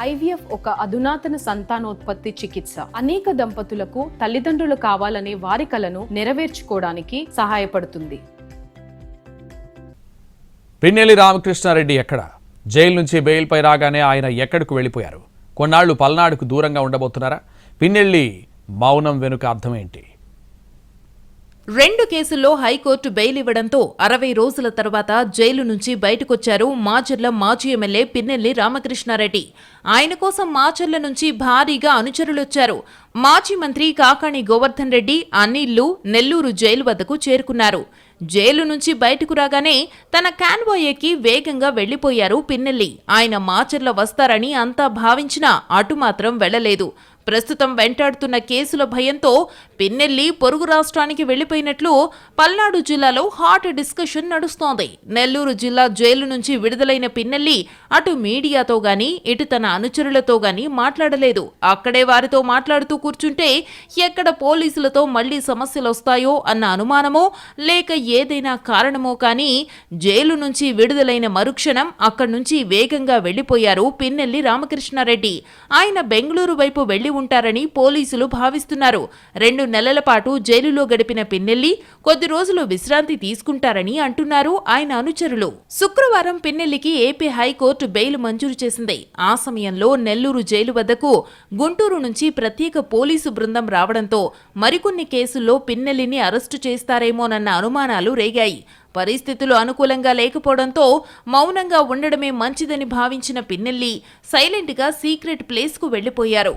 IVF ఒక అధునాతన సంతానోత్పత్తి చికిత్స. అనేక దంపతులకు తల్లిదండ్రులు కావాలనే వారి కలను నెరవేర్చుకోవడానికి సహాయపడుతుంది. పిన్నెల్లి రామకృష్ణారెడ్డి ఎక్కడ? జైలు నుంచి బెయిల్పై రాగానే ఆయన ఎక్కడికి వెళ్ళిపోయారు? కొన్నాళ్ళు పల్నాడుకు దూరంగా ఉండబోతున్నారా? పిన్నెల్లి మౌనం వెనుక అర్థమేంటి రెండు కేసుల్లో హైకోర్టు బెయిల్ ఇవ్వడంతో అరవై రోజుల తర్వాత జైలు నుంచి బయటకొచ్చారు మాచర్ల మాజీ ఎమ్మెల్యే పిన్నెల్లి రామకృష్ణారెడ్డి. ఆయన కోసం మాచర్ల నుంచి భారీగా అనుచరులొచ్చారు. మాజీ మంత్రి కాకాణి గోవర్ధన్ రెడ్డి అనిల్లు నెల్లూరు జైలు వద్దకు చేరుకున్నారు. జైలు నుంచి బయటకు రాగానే తన కాన్వాయ్ వేగంగా వెళ్ళిపోయారు పిన్నెల్లి. ఆయన మాచర్ల వస్తారని అంతా భావించినా అటు మాత్రం వెళ్ళలేదు ప్రస్తుతం వెంటాడుతున్న కేసుల భయంతో పిన్నెల్లి పొరుగు రాష్ట్రానికి వెళ్ళిపోయినట్లు పల్నాడు జిల్లాలో హాట్ డిస్కషన్ నడుస్తోంది. నెల్లూరు జిల్లా జైలు నుంచి విడుదలైన పిన్నెల్లి అటు మీడియాతో గాని ఇటు తన అనుచరులతో గాని మాట్లాడలేదు. అక్కడే వారితో మాట్లాడుతూ కూర్చుంటే ఎక్కడ పోలీసులతో మళ్ళీ సమస్యలొస్తాయో అన్న అనుమానమో లేక ఏదైనా కారణమో కానీ జైలు నుంచి విడుదలైన మరుక్షణం అక్కడి నుంచి వేగంగా వెళ్ళిపోయారు పిన్నెల్లి రామకృష్ణారెడ్డి. ఆయన బెంగళూరు వైపు వెళ్ళి ఉంటారని పోలీసులు భావిస్తున్నారు. రెండు నెలల పాటు జైలులో గడిపిన పిన్నెల్లి కొద్ది రోజులు విశ్రాంతి తీసుకుంటారని అంటున్నారు ఆయన అనుచరులు. శుక్రవారం పిన్నెల్లికి ఏపీ హైకోర్టు బెయిల్ మంజూరు చేసింది. ఆ సమయంలో నెల్లూరు జైలు వద్దకు గుంటూరు నుంచి ప్రత్యేక పోలీసు బృందం రావడంతో మరికొన్ని కేసుల్లో పిన్నెల్లిని అరెస్టు చేస్తారేమోనన్న అనుమానాలు రేగాయి. పరిస్థితులు అనుకూలంగా లేకపోవడంతో మౌనంగా ఉండడమే మంచిదని భావించిన పిన్నెల్లి సైలెంట్గా సీక్రెట్ ప్లేస్కు వెళ్ళిపోయారు